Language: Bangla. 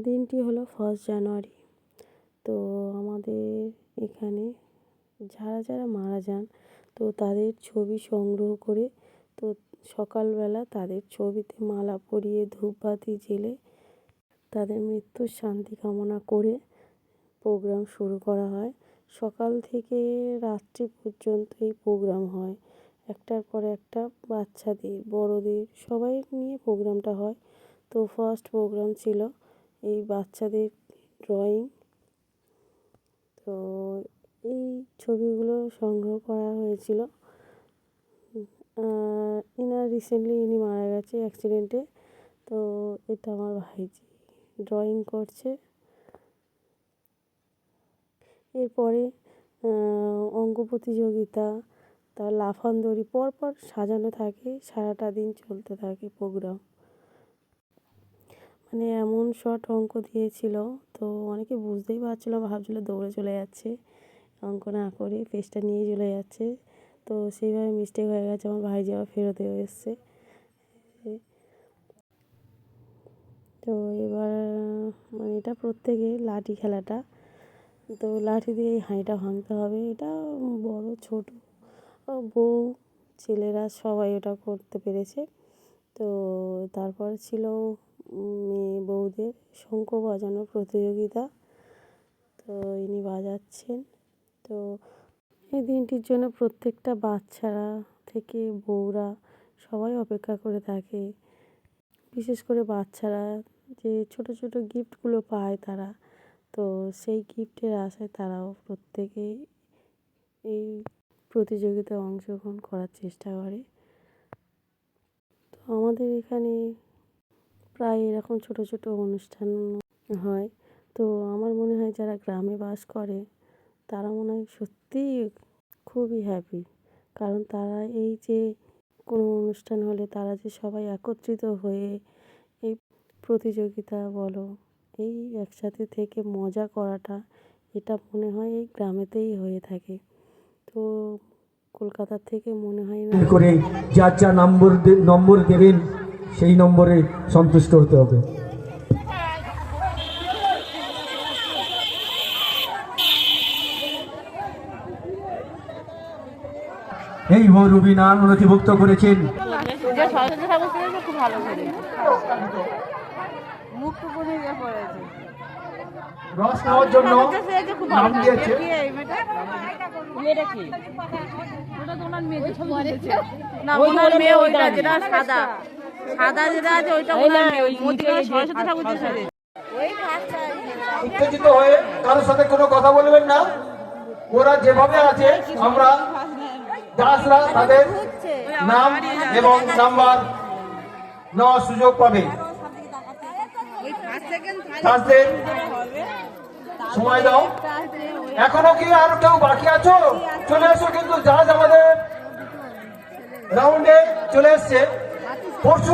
দিনটি হলো ফার্স্ট জানুয়ারি তো আমাদের এখানে যারা যারা মারা যান, তো তাদের ছবি সংগ্রহ করে, তো সকালবেলা তাদের ছবিতে মালা পরিয়ে, ধূপবাতি জেলে তাদের মৃত্যুর শান্তি কামনা করে প্রোগ্রাম শুরু করা হয়। সকাল থেকে রাত্রি পর্যন্ত এই প্রোগ্রাম হয়। একটার পর একটা বাচ্চাদের, বড়দের সবাই নিয়ে প্রোগ্রামটা হয়। তো ফার্স্ট প্রোগ্রাম ছিল এই বাচ্চাদের ড্রয়িং তো এই ছবিগুলো সংগ্রহ করা হয়েছিল। এনার রিসেন্টলি ইনি মারা গেছে অ্যাক্সিডেন্টে তো এটা আমার ভাইজি ড্রয়িং করছে। এরপরে অঙ্ক প্রতিযোগিতা, তার লাফান দড়ি পরপর সাজানো থাকে, সারাটা দিন চলতে থাকে প্রোগ্রাম মানে এমন শর্ট অঙ্ক দিয়েছিল, তো অনেকে বুঝতেই পারছিল, ভাবছিল দৌড়ে চলে যাচ্ছে। অঙ্ক না করে পেজটা নিয়ে চলে যাচ্ছে। তো সেইভাবে মিস্টেক হয়ে গেছে, আমার ভাই যাওয়া ফেরত হয়ে এসছে। তো এবার মানে এটা প্রত্যেকে লাঠি খেলাটা। তো লাঠি দিয়ে এই হাঁড়িটা ভাঙতে হবে, এটা বড়, ছোট, বউ, ছেলেরা সবাই ওটা করতে পেরেছে। তো তারপর ছিল মেয়ে বউদের শঙ্খ বাজানোর প্রতিযোগিতা। তো ইনি বাজাচ্ছেন। তো এই দিনটির জন্য প্রত্যেকটা বাচ্চারা থেকে বউরা সবাই অপেক্ষা করে থাকে। বিশেষ করে বাচ্চারা যে ছোট ছোট গিফটগুলো পায় তারা। তো সেই গিফটের আশায় তারাও প্রত্যেকে এই প্রতিযোগিতায় অংশগ্রহণ করার চেষ্টা করে। তো আমাদের এখানে প্রায় এরকম ছোট ছোট অনুষ্ঠান হয়। তো আমার মনে হয় যারা গ্রামে বাস করে, তারা মনে হয় সত্যিই খুবই হ্যাপি কারণ তারা এই যে কোনো অনুষ্ঠান হলে তারা যে সবাই একত্রিত হয়ে এই প্রতিযোগিতা বলো, এই একসাথে থেকে মজা করাটা, এটা মনে হয় এই গ্রামেতেই হয়ে থাকে। তো কলকাতার থেকে মনে হয় না করে যার যা নম্বর নম্বর দেবেন সেই নম্বরে সন্তুষ্ট হতে হবে। এই রবি নাম নথিভুক্ত করেছেন। রস জন্য মেয়ে সাদা যেটা আছে ওইটা ওনার মেয়ে ওই সরস্বতী ঠাকুর যে সেজে উত্তেজিত হয়ে কারোর সাথে কোনো কথা বলবেন না। ওরা যেভাবে আছে, আমরা দাসরা তাদের নাম এবং নাম্বার নেওয়ার সুযোগ পাবে। দাসদের সময় দাও। এখনও কি আর কেউ বাকি আছো? চলে এসো কিন্তু, জাহাজ আমাদের রাউন্ডে চলে এসছে। পরশু